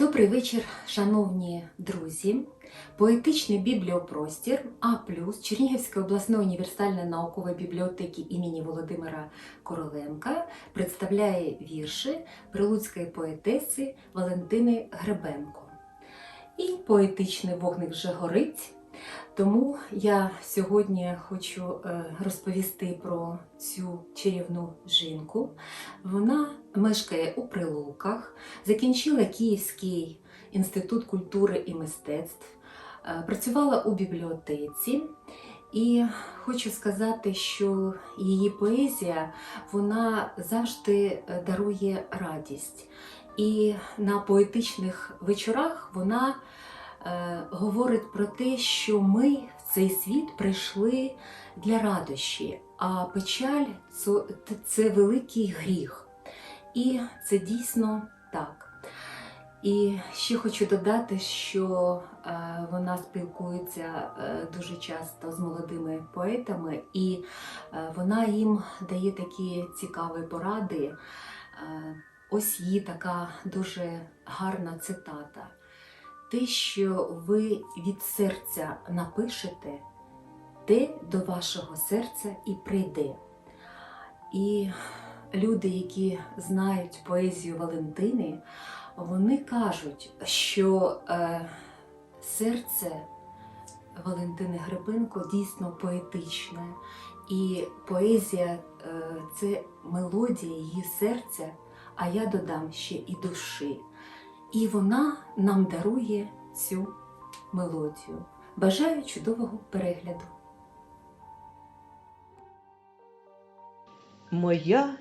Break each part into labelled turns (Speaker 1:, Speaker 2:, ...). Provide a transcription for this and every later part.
Speaker 1: Добрий вечір, шановні друзі. Поетичний бібліопростір А Чернігівської обласної універсальної наукової бібліотеки імені Володимира Короленка представляє вірші прилуцької поетеси Валентини Гребенко. І поетичний вогник вже горить. Тому я сьогодні хочу е, розповісти про цю чарівну жінку. Вона мешкає у Прилуках, закінчила Київський інститут культури і мистецтв, е, працювала у бібліотеці. І хочу сказати, що її поезія вона завжди е, дарує радість. І на поетичних вечорах вона говорить про те, що ми в цей світ прийшли для радощі, а печаль це, великий гріх. І це дійсно так. І ще хочу додати, що е, вона спілкується е, дуже часто з молодими поетами, і е, вона їм дає такі цікаві поради. Е, ось її така дуже гарна цитата. Те, що ви від серця напишете, те до вашого серця і прийде. І люди, які знають поезію Валентини, вони кажуть, що е, серце Валентини Гребенко дійсно поетичне, і поезія е, це мелодія її серця, а я додам ще і душі. І вона нам дарує цю мелодію. Бажаю чудового перегляду.
Speaker 2: Моя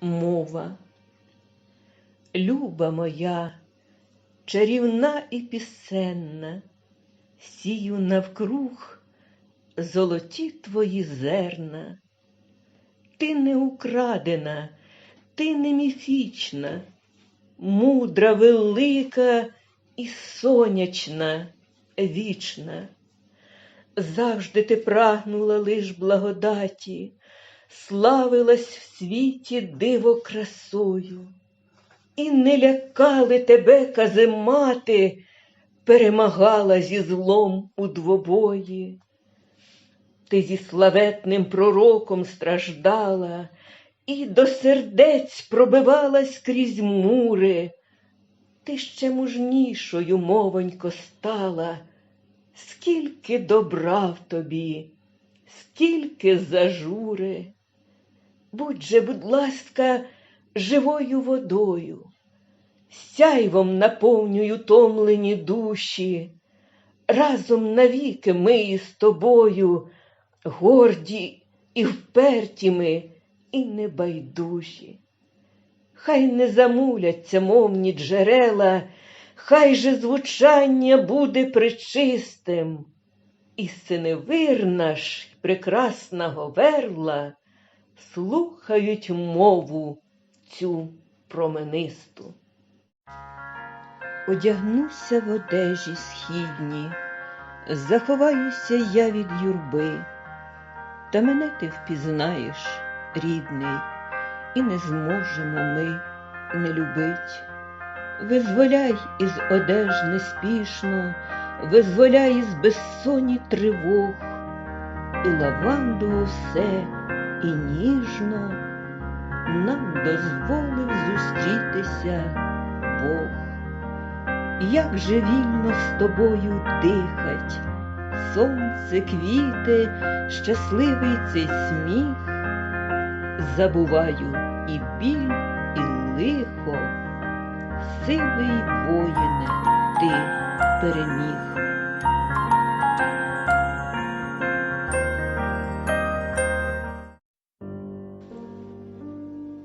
Speaker 2: мова, люба моя, чарівна і пісенна, сію навкруг золоті твої зерна. Ти не украдена, ти не міфічна, мудра, велика і сонячна, вічна. Завжди ти прагнула лиш благодаті славилась в світі диво красою, і не лякали тебе каземати, перемагала зі злом у двобої. Ти зі славетним пророком страждала і до сердець пробивалась крізь мури. Ти ще мужнішою, мовонько, стала, скільки добра в тобі, скільки зажури. Будь же, будь ласка, живою водою, сяйвом наповнюю томлені душі, разом навіки ми із тобою, горді і вперті ми, і небайдужі. Хай не замуляться мовні джерела, хай же звучання буде причистим, і синевир наш прекрасного верла слухають мову цю променисту. Одягнуся в одежі східні, заховаюся я від юрби, та мене ти впізнаєш, рідний, і не зможемо ми не любить. Визволяй із одеж неспішно, визволяй із безсонні тривог, і лаванду усе і ніжно нам дозволив зустрітися Бог. Як же вільно з тобою дихать, сонце, квіти, щасливий цей сміх, забуваю і біль, і лихо, сивий воїне, ти переміг.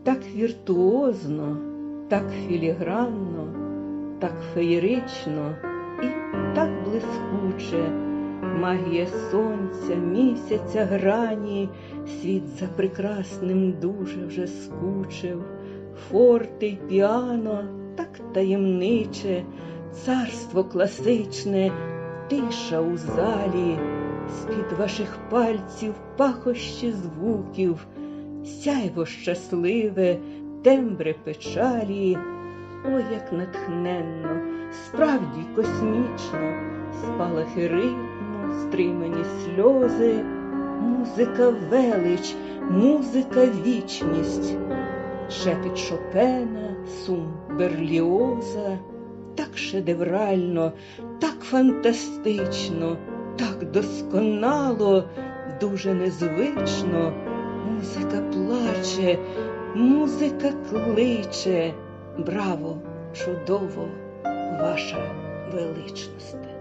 Speaker 2: Так віртуозно, так філігранно, так феєрично і так блискуче, магія сонця, місяця грані, світ за прекрасним дуже вже скучив, форти й піано так таємниче, царство класичне, тиша у залі, з-під ваших пальців пахощі звуків сяйво щасливе, тембри печалі, ой, як натхненно справді космічно, спалахи ритму, стримані сльози, музика велич, музика вічність, шепіт Шопена, сум Берліоза, так шедеврально, так фантастично, так досконало, дуже незвично. Музика плаче, музика кличе. Браво, чудово, ваша величність.